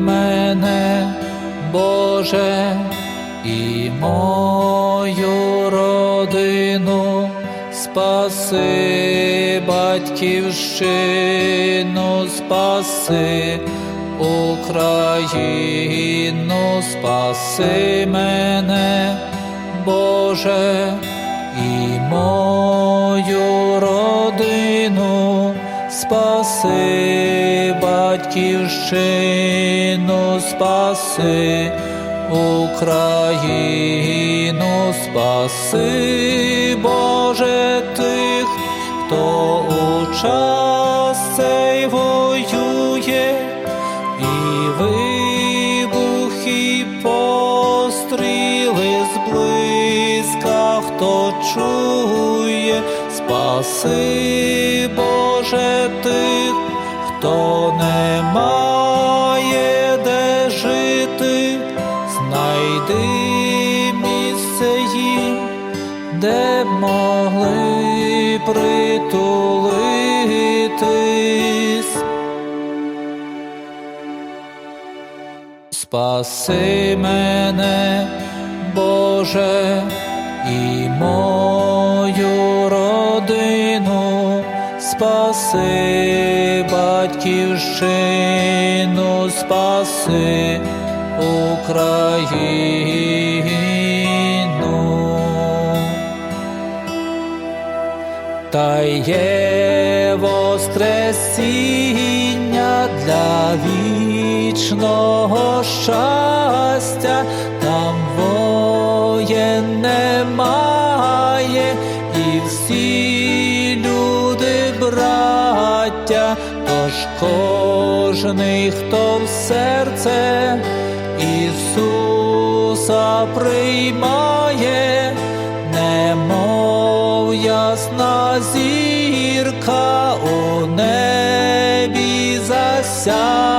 мене, Боже, і мою родину, спаси батьківщину, спаси Україну, спаси мене, Боже, і мою родину, спаси батьківщину, спаси Україну, спаси, Боже, тих, хто у час цей воює, і вибухи постріли зблизька, хто чує, спаси, Боже, тих, хто не має де жити, знайди місце їм, де б могли притулитись. Спаси мене, Боже, і мою спаси батьківщину, спаси Україну. Та є воскресіння для вічного щастя, там воєн немає, і всі браття, тож кожний, хто в серце Ісуса приймає, немов ясна зірка у небі засяє.